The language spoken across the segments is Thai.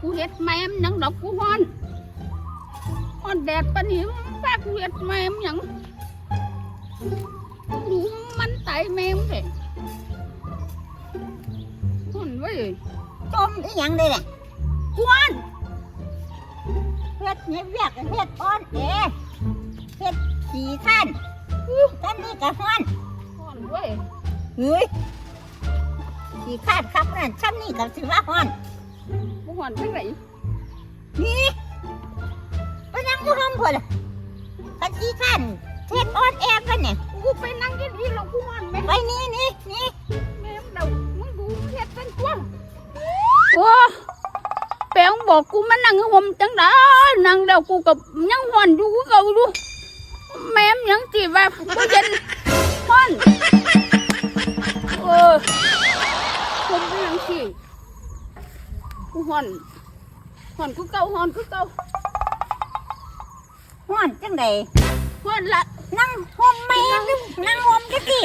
กูเฮ็ดแม่มหยังดอกกูฮ้อนฮ้อนแดดปานนี้พากูเฮ็ดแม่มหยังดูมันไตแม่มเด้ฮ้อนเว้ยจมอีหยังเลยเนี่ยกวนเฮ็ดเฮ็ดเวียกเฮ็ดอ่อนแอเฮ็ดขี้ข้านอื้อท่านนี่ก็ฮ้อนฮ้อนเว้ยเฮ้ยขี้ข้านครับนั่นฉันนี่ก็สิว่าฮ้อน กูฮ้อนจังไดนี่ไปนั่งอยู่ห้องพุ่นล่ะคันขี้ข้านเฮ็ดอ่อนแอปะเนี่ยกูไปนั่งกินอีหลอกกูฮ้อนแม่ไปนี่นี่นี่แม่มเดามึงดูเฮ็ดเป็นตัวโอ้แปลงบอกกูมานั่งห่มจังไดนั่งเดากูกับยังฮ้อนอยู่กูเก่าดูแม่มหยังสิว่าบ่เย็นฮ้อน กูฮ้อนฮ้อนกูเก่าฮ้อนกูเก่าฮ้อนจังไดฮ้อนละนั่งห่มแม่หรือนั่งห่มจังสิ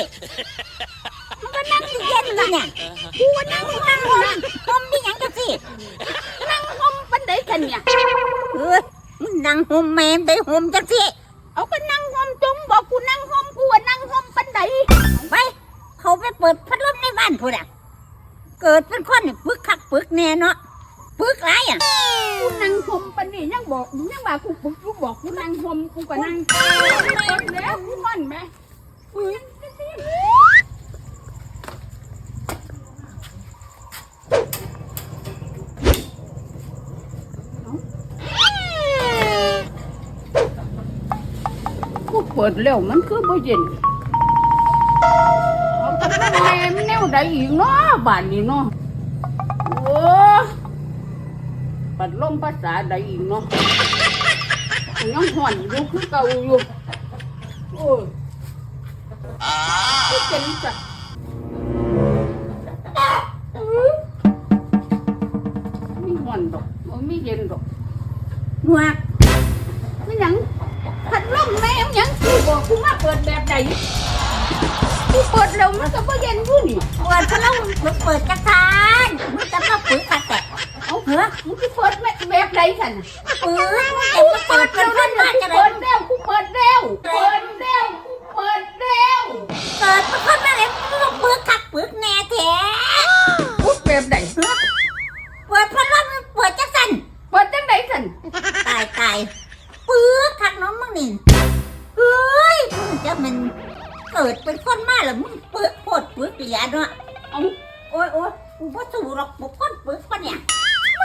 มันก็นั่งเย็นเลยเนี่ยกูก็นั่งนั่นั่งงห่มนั่งห่มที่หยังจังสินั่งห่มปันไดกันเนี่ยเอ้ยมึงนั่งห่มแม่ได้ห่มจังสิเอาก็นั่งห่มจงบอกกูนั่งห่มกูว่านั่งห่มปันไดไปเขาไปเปิดพัดลมในบ้านพูดอะเกิดเป็นคนนี่ปึกคักปึกแน่เนาะ ปึกไรอะกูนั่งห่มปันนี่ยังบอกยังว่ากูกูบอกกูนั่งห่มกูก็นั่งแล้วกูห่อนไหมปืนกูเปิดแล้วมันคือบ่เย็นแม่แนวใดอีกเนาะบ้านนี้เนาะ ปัดลมภาษาใดอีกเนาะยังห่อนอยู่คือเก่าอยู่โอ้ยคือเป็นจ้ะมีห่อนดอกบ่มีเย็นดอกหนวกไม่หยังพัดลมแม่มหยังกูบอกกูมาเปิดแบบใดกูเปิดแล้วมันก็บ่เย็นกูนี่เปิดพัดลมมึงเปิดจักรานมึงจะมาปึกคักแต่ เอาเหรอมึงสิเปิด แบบแบบใดสันน่ะปึกมึงจะมาเปิดเป็นคนมาจะเปิด้ดแล้วกูเปิดแล้วเปิดแล้วกูเปิดแล้วเกิดเป็นคนมาเลยมึงก็ปึกคักปึกแน่แท้กูแบบใดเปิดพัดลมเปิดจักสันเปิดจังใดสันตายตายเปึกคักน้องมึงนี่เฮ้ยมึงจะมันเกิดเป็นคนมาแล้วมึงเปึกโพดปึกเหลียเนาะเอาโอ้ยโอ้ยกูบ่สู้หรอกบุกคน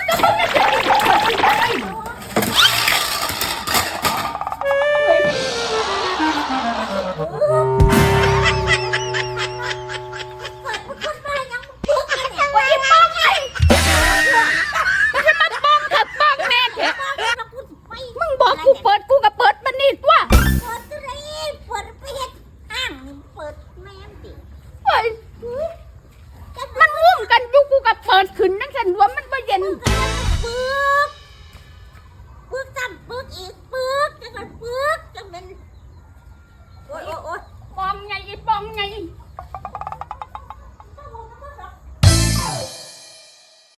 私が!